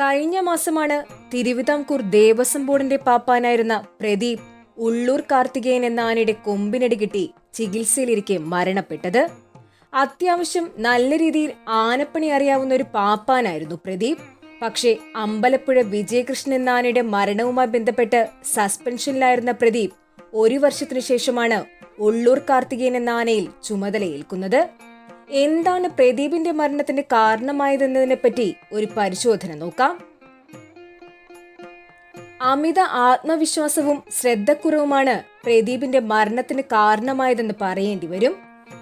കഴിഞ്ഞ മാസമാണ് തിരുവിതാംകൂർ ദേവസ്വം ബോർഡിന്റെ പാപ്പാനായിരുന്ന പ്രദീപ് ഉള്ളൂർ കാർത്തികേയൻ എന്ന ആനയുടെ കൊമ്പിനടി കിട്ടി ചികിത്സയിലിരിക്കെ മരണപ്പെട്ടത്. അത്യാവശ്യം നല്ല രീതിയിൽ ആനപ്പണി അറിയാവുന്ന ഒരു പാപ്പാനായിരുന്നു പ്രദീപ്. പക്ഷേ അമ്പലപ്പുഴ വിജയകൃഷ്ണൻ എന്ന ആനയുടെ മരണവുമായി ബന്ധപ്പെട്ട് സസ്പെൻഷനിലായിരുന്ന പ്രദീപ് ഒരു വർഷത്തിനു ശേഷമാണ് ഉള്ളൂർ കാർത്തികേയൻ എന്ന ആനയിൽ ചുമതലയേൽക്കുന്നത്. എന്താണ് പ്രദീപിന്റെ മരണത്തിന് കാരണമായതെന്നതിനെ പറ്റി ഒരു പരിശോധന നോക്കാം. അമിത ആത്മവിശ്വാസവും ശ്രദ്ധക്കുറവുമാണ് പ്രദീപിന്റെ മരണത്തിന് കാരണമായതെന്ന് പറയേണ്ടി വരും.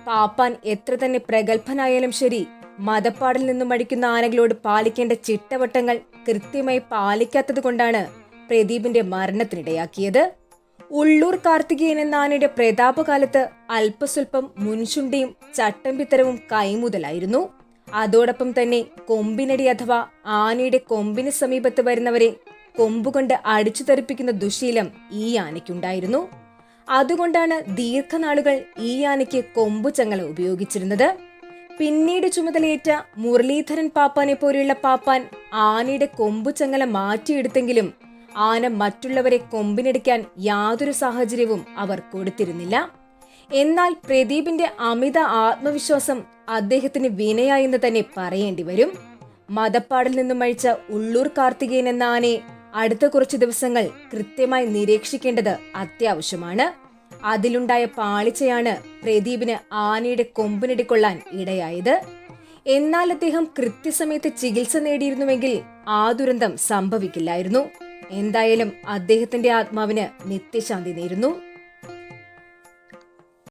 പാപ്പാൻ എത്ര തന്നെ പ്രഗത്ഭനായാലും ശരി മതപ്പാടിൽ നിന്നും അടിക്കുന്ന ആനകളോട് പാലിക്കേണ്ട ചിട്ടവട്ടങ്ങൾ കൃത്യമായി പാലിക്കാത്തത് കൊണ്ടാണ് പ്രദീപിന്റെ മരണത്തിനിടയാക്കിയത്. ഉള്ളൂർ കാർത്തികേയൻ എന്ന ആനയുടെ പ്രതാപകാലത്ത് അല്പസ്വല്പം മുൻചുണ്ടിയും ചട്ടമ്പിത്തരവും കൈമുതലായിരുന്നു. അതോടൊപ്പം തന്നെ കൊമ്പിനടി അഥവാ ആനയുടെ കൊമ്പിന് സമീപത്ത് വരുന്നവരെ കൊമ്പുകൊണ്ട് അടിച്ചു തെറിപ്പിക്കുന്ന ദുശീലം ഈ ആനയ്ക്കുണ്ടായിരുന്നു. അതുകൊണ്ടാണ് ദീർഘനാളുകൾ ഈ ആനയ്ക്ക് കൊമ്പുചങ്ങല ഉപയോഗിച്ചിരുന്നത്. പിന്നീട് ചുമതലയേറ്റ മുരളീധരൻ പാപ്പാനെ പോലെയുള്ള പാപ്പാൻ ആനയുടെ കൊമ്പുചങ്ങല മാറ്റിയെടുത്തെങ്കിലും ആന മറ്റുള്ളവരെ കൊമ്പിനെടുക്കാൻ യാതൊരു സാഹചര്യവും അവർ കൊടുത്തിരുന്നില്ല. എന്നാൽ പ്രദീപിന്റെ അമിത ആത്മവിശ്വാസം അദ്ദേഹത്തിന് വിനയായെന്ന് തന്നെ പറയേണ്ടി വരും. മതപ്പാടിൽ നിന്നും അഴിച്ച ഉള്ളൂർ കാർത്തികേയൻ എന്ന ആനയെ അടുത്ത കുറച്ചു ദിവസങ്ങൾ കൃത്യമായി നിരീക്ഷിക്കേണ്ടത് അത്യാവശ്യമാണ്. അതിലുണ്ടായ പാളിച്ചയാണ് പ്രദീപിന് ആനയുടെ കൊമ്പിനിടിക്കൊള്ളാൻ ഇടയായത്. എന്നാൽ അദ്ദേഹം കൃത്യസമയത്ത് ചികിത്സ നേടിയിരുന്നുവെങ്കിൽ ആ ദുരന്തം സംഭവിക്കില്ലായിരുന്നു. എന്തായാലും അദ്ദേഹത്തിന്റെ ആത്മാവിന് നിത്യശാന്തി നേരുന്നു.